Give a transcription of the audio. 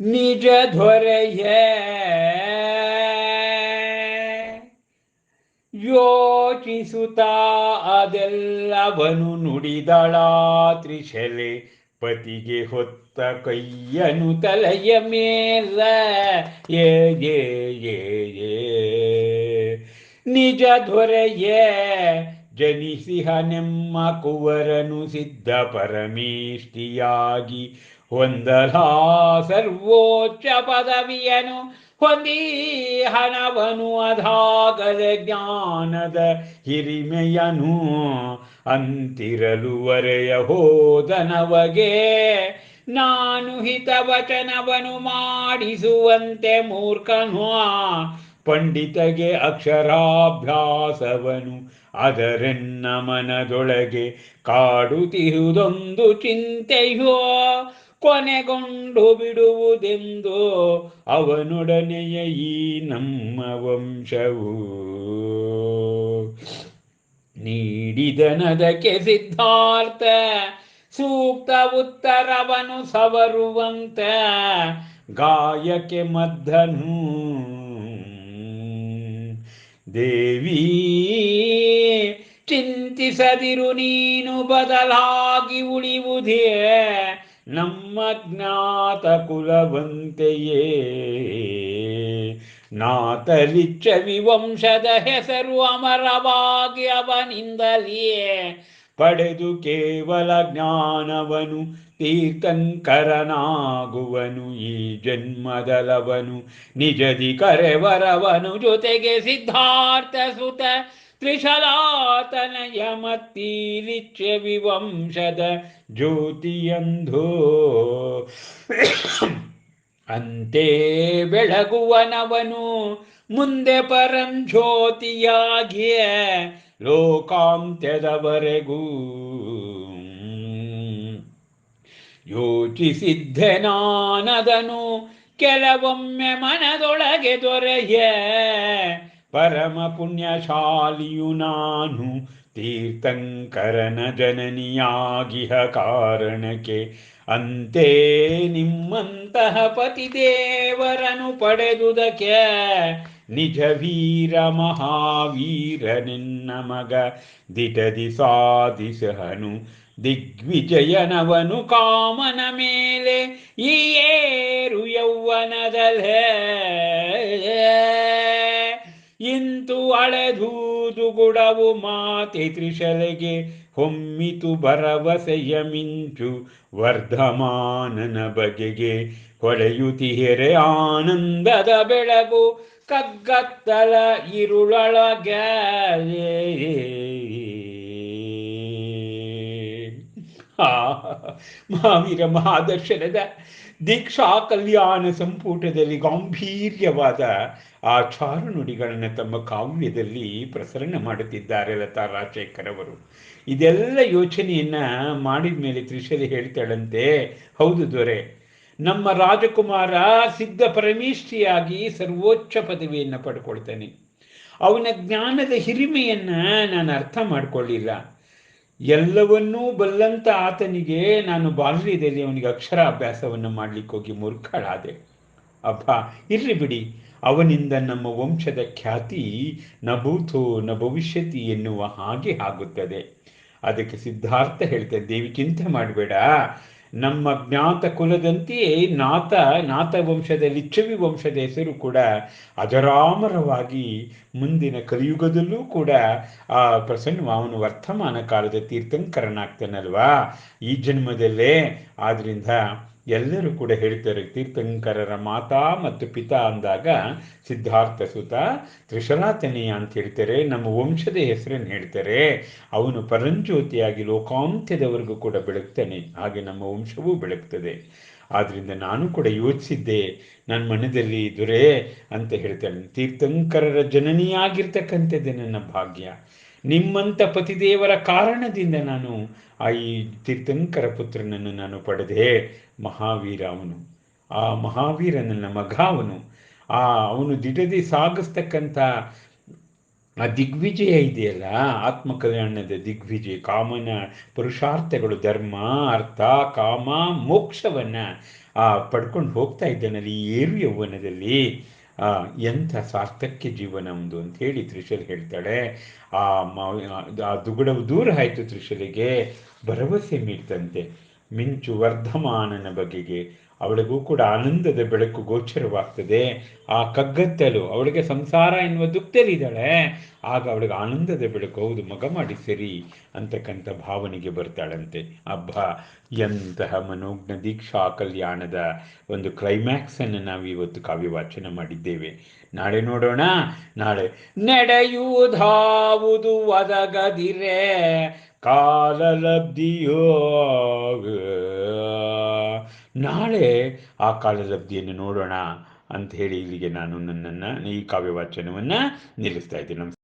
ನಿಜ ದೊರೆಯ? ಯೋಚಿಸುತ್ತ ಅದೆಲ್ಲವನು ನುಡಿದಳ ತ್ರಿಶಲೆ ಪತಿಗೆ ಹೊತ್ತ ಕೈಯನು ತಲೆಯ ಮೇಲ. ಏ ಏ ನಿಜ ದೊರೆಯೇ? ಜನಿಸಿಹ ನೆಮ್ಮ ಕುವರನು ಸಿದ್ಧ ಪರಮೇಷ್ಟಿಯಾಗಿ ಹೊಂದಲಾ ಸರ್ವೋಚ್ಚ ಪದವಿಯನು ಹೊಂದಿ ಹಣವನು ಅಧಾಗದ ಜ್ಞಾನದ ಹಿರಿಮೆಯನು. ಅಂತಿರಲು ವರೆಯ ಹೋದನವಗೆ ನಾನು ಹಿತವಚನವನು ಮಾಡಿಸುವಂತೆ ಮೂರ್ಖನು. ಪಂಡಿತಗೆ ಅಕ್ಷರಾಭ್ಯಾಸವನು, ಅದರೆನ್ನ ಮನದೊಳಗೆ ಕಾಡುತ್ತಿರುವುದೊಂದು ಚಿಂತೆಯೋ? ಕೊನೆಗೊಂಡು ಬಿಡುವುದೆಂದು ಅವನೊಡನೆಯ ಈ ನಮ್ಮ ವಂಶವು. ನೀಡಿದನದಕ್ಕೆ ಸಿದ್ಧಾರ್ಥ, ಸೂಕ್ತ ಉತ್ತರವನು ಸವರುವಂತ ಗಾಯಕ್ಕೆ ಮದ್ದನು. ದೇವಿ, ಚಿಂತಿಸದಿರು ನೀನು ಬದಲಾಗಿ ಉಳಿಯುವುದೇ ನಮ್ಮ ಜ್ಞಾತ ಕುಲವಂತೆಯೇ. ನಾತಲಿಚ್ಚವಿ ವಂಶದ ಹೆಸರು ಅಮರವಾಗಿ ಅವನಿಂದಲಿಯೇ ಪಡೆದು ಕೇವಲ ಜ್ಞಾನವನು, ತೀರ್ಥಂಕರನಾಗುವನು. ಈ ಜನ್ಮದಲವನು, ನಿಜದಿ ಕರೆವರವನು ಜೊತೆಗೆ ಸಿದ್ಧಾರ್ಥ ಸುತ ತ್ರಿಶಲಾತನಯ ಮತ್ತೀಲಿಚ್ಛೆ ವಿವಂಶದ ಜ್ಯೋತಿಯಂಧೋ. ಅಂತೆ ಬೆಳಗುವನವನು ಮುಂದೆ ಪರಂಜ್ಯೋತಿಯಾಗಿಯೇ ಲೋಕಾಂತ್ಯದವರೆಗೂ. ಯೋಚಿಸಿದ್ದೆನಾನದನು ಕೆಲವೊಮ್ಮೆ ಮನದೊಳಗೆ ದೊರೆಯ. ಪರಮ ಪುಣ್ಯಶಾಲಿಯು ನಾನು ತೀರ್ಥಂಕರನ ಜನನಿಯಾಗಿಹ ಕಾರಣಕ್ಕೆ. ಅಂತೆ ನಿಮ್ಮಂತಹ ಪತಿದೇವರನು ಪಡೆದುದಕ್ಕೆ ನಿಜ ವೀರ ಮಹಾವೀರನೆನ್ನ ಮಗ. ದಿಟದಿ ಸಾಧಿಸಹನು ದಿಗ್ವಿಜಯನವನು ಕಾಮನ ಮೇಲೆ. ಈ ಏರು ಯೌವನದಲ್ಲೇ ಅಳೆದೂದು ಗುಡವು ಮಾತೆ ತ್ರಿಶಲೆಗೆ ಹೊಮ್ಮಿತು ಭರವಸೆಯ ಮಿಂಚು ವರ್ಧಮಾನನ ಬಗೆಗೆ ಹೊಳೆಯುತಿಹೆರೆ ಆನಂದದ ಬೆಳಗು ಕಗ್ಗತ್ತಲ ಇರುಳೊಳಗೆ ಆ ಮಹಾವೀರ ಮಹಾದರ್ಶನದ ದೀಕ್ಷಾ ಕಲ್ಯಾಣ ಸಂಪುಟದಲ್ಲಿ ಗಾಂಭೀರ್ಯವಾದ ಆ ಚಾರು ತಮ್ಮ ಕಾವ್ಯದಲ್ಲಿ ಪ್ರಸರಣ ಮಾಡುತ್ತಿದ್ದಾರೆ ಲತಾ ರಾಜಶೇಖರ್ ಅವರು. ಇದೆಲ್ಲ ಯೋಚನೆಯನ್ನ ಮಾಡಿದ ಮೇಲೆ ತ್ರಿಶಲಿ ಹೇಳ್ತಾಳಂತೆ, ಹೌದು ದೊರೆ, ನಮ್ಮ ರಾಜಕುಮಾರ ಸಿದ್ಧ ಪರಮೇಷ್ಠಿಯಾಗಿ ಸರ್ವೋಚ್ಚ ಪದವಿಯನ್ನು ಪಡ್ಕೊಳ್ತಾನೆ. ಅವನ ಜ್ಞಾನದ ಹಿರಿಮೆಯನ್ನ ನಾನು ಅರ್ಥ ಮಾಡ್ಕೊಳ್ಳಿಲ್ಲ ಎಲ್ಲವನ್ನೂ ಬಲ್ಲಂತ ಆತನಿಗೆ ನಾನು ಬಾಲ್ಯದಲ್ಲಿ ಅವನಿಗೆ ಅಕ್ಷರಾಭ್ಯಾಸವನ್ನು ಮಾಡ್ಲಿಕ್ಕೆ ಹೋಗಿ ಮೂರ್ಖಳಾದೆ. ಅಬ್ಬ, ಇರ್ಲಿ ಬಿಡಿ. ಅವನಿಂದ ನಮ್ಮ ವಂಶದ ಖ್ಯಾತಿ ನ ಭೂತೋ ನ ಭವಿಷ್ಯತಿ ಎನ್ನುವ ಹಾಗೆ ಆಗುತ್ತದೆ. ಅದಕ್ಕೆ ಸಿದ್ಧಾರ್ಥ ಹೇಳ್ತಾರೆ ದೇವಿ, ಚಿಂತೆ ಮಾಡಬೇಡ. ನಮ್ಮ ಜ್ಞಾತ ಕುಲದಂತೆಯೇ ನಾತ ನಾತ ವಂಶದ ಲಿಚ್ಚವಿ ವಂಶದ ಹೆಸರು ಕೂಡ ಅಜರಾಮರವಾಗಿ ಮುಂದಿನ ಕಲಿಯುಗದಲ್ಲೂ ಕೂಡ ಆ ಪ್ರಸನ್ನ ಅವನು ವರ್ತಮಾನ ಕಾಲದ ತೀರ್ಥಂಕರನಾಗ್ತಾನಲ್ವಾ? ಈ ಜನ್ಮದಲ್ಲೇ. ಆದ್ರಿಂದ ಎಲ್ಲರೂ ಕೂಡ ಹೇಳ್ತಾರೆ ತೀರ್ಥಂಕರರ ಮಾತಾ ಮತ್ತು ಪಿತಾ ಅಂದಾಗ ಸಿದ್ಧಾರ್ಥ ಸುತ ತ್ರಿಶರಾತನೀಯ ಅಂತ ಹೇಳ್ತಾರೆ, ನಮ್ಮ ವಂಶದ ಹೆಸರನ್ನು ಹೇಳ್ತಾರೆ. ಅವನು ಪರಂಜ್ಯೋತಿಯಾಗಿ ಲೋಕಾಂತ್ಯದವರೆಗೂ ಕೂಡ ಬೆಳಗ್ತಾನೆ, ಹಾಗೆ ನಮ್ಮ ವಂಶವೂ ಬೆಳಗ್ತದೆ. ಆದ್ರಿಂದ ನಾನು ಕೂಡ ಯೋಚಿಸಿದ್ದೆ ನನ್ನ ಮನದಲ್ಲಿ ದೊರೆ ಅಂತ ಹೇಳ್ತಾನೆ, ತೀರ್ಥಂಕರರ ಜನನಿಯಾಗಿರ್ತಕ್ಕಂಥದ್ದೇ ನನ್ನ ಭಾಗ್ಯ. ನಿಮ್ಮಂಥ ಪತಿದೇವರ ಕಾರಣದಿಂದ ನಾನು ಆ ಈ ತೀರ್ಥಂಕರ ಪುತ್ರನನ್ನು ನಾನು ಪಡೆದೆ ಮಹಾವೀರ ಅವನು ಆ ಮಹಾವೀರ ನನ್ನ ಮಗ ಅವನು ಆ, ಅವನು ದಿಡದಿ ಸಾಗಿಸ್ತಕ್ಕಂಥ ಆ ದಿಗ್ವಿಜಯ ಇದೆಯಲ್ಲ, ಆತ್ಮಕಲ್ಯಾಣದ ದಿಗ್ವಿಜಯ, ಕಾಮನ ಪುರುಷಾರ್ಥಗಳು, ಧರ್ಮ, ಅರ್ಥ, ಕಾಮ, ಮೋಕ್ಷವನ್ನ, ಆ, ಪಡ್ಕೊಂಡು ಹೋಗ್ತಾ ಇದ್ದಾನಲ್ಲಿ ಏರು ಯೌವನದಲ್ಲಿ ಎಂಥ ಸಾರ್ಥಕ್ಯ ಜೀವನ ಒಂದು ಅಂತ ಹೇಳಿ ತ್ರಿಶಲ್ ಹೇಳ್ತಾಳೆ. ಆ ಆ ದುಗುಡವು ದೂರ ಆಯಿತು ತ್ರಿಶಲಿಗೆ ಭರವಸೆ ಮೀಡ್ತಂತೆ ಮಿಂಚು ವರ್ಧಮಾನನ ಬಗೆಗೆ ಅವಳಿಗೂ ಕೂಡ ಆನಂದದ ಬೆಳಕು ಗೋಚರವಾಗ್ತದೆ. ಆ ಕಗ್ಗತ್ತಲು ಅವಳಿಗೆ ಸಂಸಾರ ಎನ್ನುವ ದುಃಖದಲ್ಲಿದ್ದಾಳೆ ಆಗ ಅವಳಿಗೆ ಆನಂದದ ಬೆಳಕು, ಹೌದು, ಮಗ ಮಾಡಿ ಸರಿ ಅಂತಕ್ಕಂಥ ಭಾವನೆಗೆ ಬರ್ತಾಳಂತೆ. ಅಬ್ಬ, ಎಂತಹ ಮನೋಜ್ಞ ದೀಕ್ಷಾ ಕಲ್ಯಾಣದ ಒಂದು ಕ್ಲೈಮ್ಯಾಕ್ಸ್ ಅನ್ನು ನಾವು ಇವತ್ತು ಕಾವ್ಯ ವಾಚನ ಮಾಡಿದ್ದೇವೆ. ನಾಳೆ ನೋಡೋಣ. ನಾಳೆ ನಡೆಯುವುದಾವುದು ಒದಗದಿರೆ. ಕಾಲಲಬ್ಧಿಯೋ ನಾಳೆ ಆ ಕಾಲಲಬ್ಧಿಯನ್ನು ನೋಡೋಣ ಅಂತ ಹೇಳಿ ಇಲ್ಲಿಗೆ ನಾನು ನನ್ನನ್ನು ಈ ಕಾವ್ಯ ವಾಚನವನ್ನು ನಿಲ್ಲಿಸ್ತಾ ಇದ್ದೀನಿ.